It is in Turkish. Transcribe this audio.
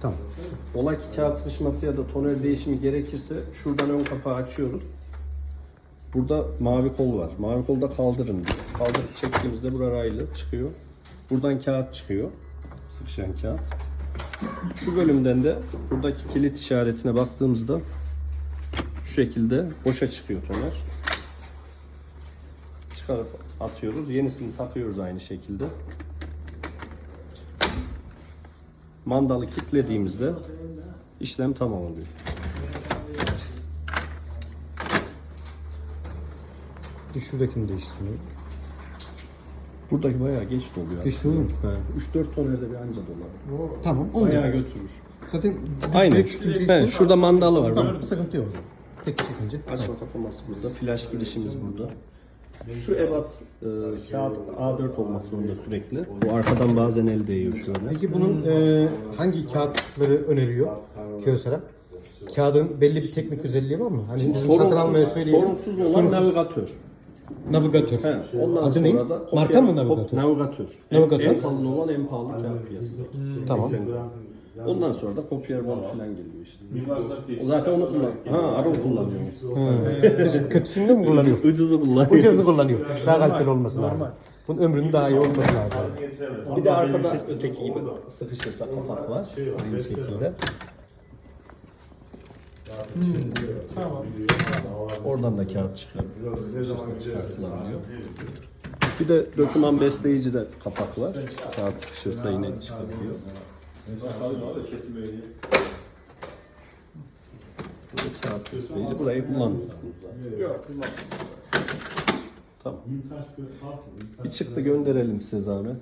Tamam. Ola ki kağıt sıkışması ya da toner değişimi gerekirse şuradan ön kapağı açıyoruz. Burada mavi kol var. Mavi kolda kaldırın diyor. Kaldırıp çektiğimizde bura raylı çıkıyor. Buradan kağıt çıkıyor. Sıkışan kağıt. Şu bölümden de buradaki kilit işaretine baktığımızda şu şekilde boşa çıkıyor toner. Çıkarıp atıyoruz. Yenisini takıyoruz aynı şekilde. Mandalı kilitlediğimizde işlem tamam oluyor. Bir şuradakini değiştirmeyi. Buradaki bayağı geç doluyor. Geç doluyor mu? He, 3-4 tonerde bir anca dolar. Tamam. Onu Bayağı da. götürür. Zaten Aynen. yok. şurada mandalı var. Tamam sıkıntı yok. Tek çekince. Açma kapaması burada. Flash girişimiz burada. Şu ebat e, kağıt A4 olmak zorunda sürekli. Bu arkadan bazen el değiyor şöyle. Peki bunun e, hangi kağıtları öneriyor Kyocera? Kağıdın belli bir teknik özelliği var mı? Hani bizim satın almaya söyleyelim. sorunsuz olan navigatör. navigatör. He, ondan Adı sonra ne? da kopya- Marka mı kop- navigatör? Navigatör. Navigatör. En, kalın olan en pahalı kağıt piyasadaki. Tamam. 80 gram. Ondan sonra da kopya bond falan geliyor işte. O zaten onu kullan. Ha, Aron kullanıyormuş. Biz kötüsünü mi kullanıyor? Ucuzu kullanıyor. Ucuzu kullanıyor. Daha kaliteli olması lazım. Bunun ömrünün daha iyi olması lazım. Bir de arkada öteki gibi sıkışırsa kapak var. Aynı şekilde. Oradan da kağıt çıkartılabiliyor. Bir de döküman besleyici de kapak var. Kağıt sıkışırsa yine çıkabiliyor. Burada kağıt besleyici. Burayı kullanmıyorsunuz zaten. Tamam. Bir çıktı gönderelim size zahmet.